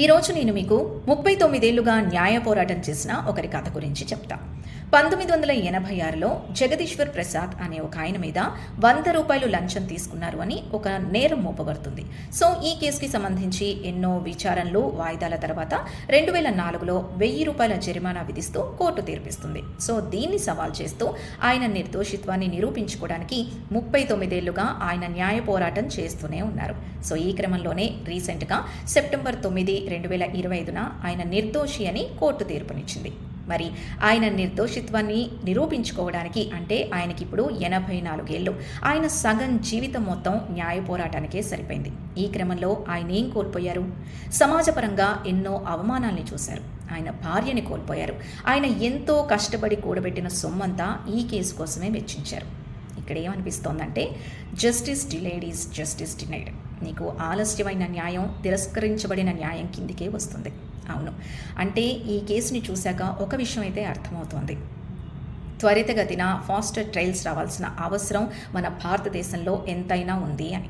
ఈరోజు నేను మీకు ముప్పై తొమ్మిదేళ్ళుగా న్యాయ పోరాటం చేసిన ఒకరి కథ గురించి చెప్తా. పంతొమ్మిది వందల ఎనభై ఆరులో జగదీశ్వర్ ప్రసాద్ అనే ఒక ఆయన మీద వంద రూపాయలు లంచం తీసుకున్నారు అని ఒక నేరం మోపబడుతుంది. సో ఈ కేసుకి సంబంధించి ఎన్నో విచారణలు వాయిదాల తర్వాత రెండు వేల నాలుగులో వెయ్యి రూపాయల జరిమానా విధిస్తూ కోర్టు తీర్పిస్తుంది. సో దీన్ని సవాల్ చేస్తూ ఆయన నిర్దోషిత్వాన్ని నిరూపించుకోవడానికి ముప్పై తొమ్మిదేళ్ళుగా ఆయన న్యాయ పోరాటం చేస్తూనే ఉన్నారు. సో ఈ క్రమంలోనే రీసెంట్గా సెప్టెంబర్ తొమ్మిది రెండు వేల ఇరవై ఐదున ఆయన నిర్దోషి అని కోర్టు తీర్పునిచ్చింది. మరి ఆయన నిర్దోషిత్వాన్ని నిరూపించుకోవడానికి అంటే ఆయనకి ఇప్పుడు ఎనభై నాలుగేళ్ళు. ఆయన సగం జీవితం మొత్తం న్యాయ పోరాటానికే సరిపోయింది. ఈ క్రమంలో ఆయన ఏం కోల్పోయారు? సమాజపరంగా ఎన్నో అవమానాల్ని చూశారు. ఆయన భార్యని కోల్పోయారు. ఆయన ఎంతో కష్టపడి కూడబెట్టిన సొమ్మంతా ఈ కేసు కోసమే వెచ్చించారు. ఇక్కడ ఏమనిపిస్తోందంటే justice delayed is justice denied. నీకు ఆలస్యమైన న్యాయం తిరస్కరించబడిన న్యాయం కిందికే వస్తుంది. అవును. అంటే ఈ కేసుని చూశాక ఒక విషయం అయితే అర్థమవుతోంది. త్వరితగతిన ఫాస్టర్ ట్రయల్స్ రావాల్సిన అవసరం మన భారతదేశంలో ఎంతైనా ఉంది అని.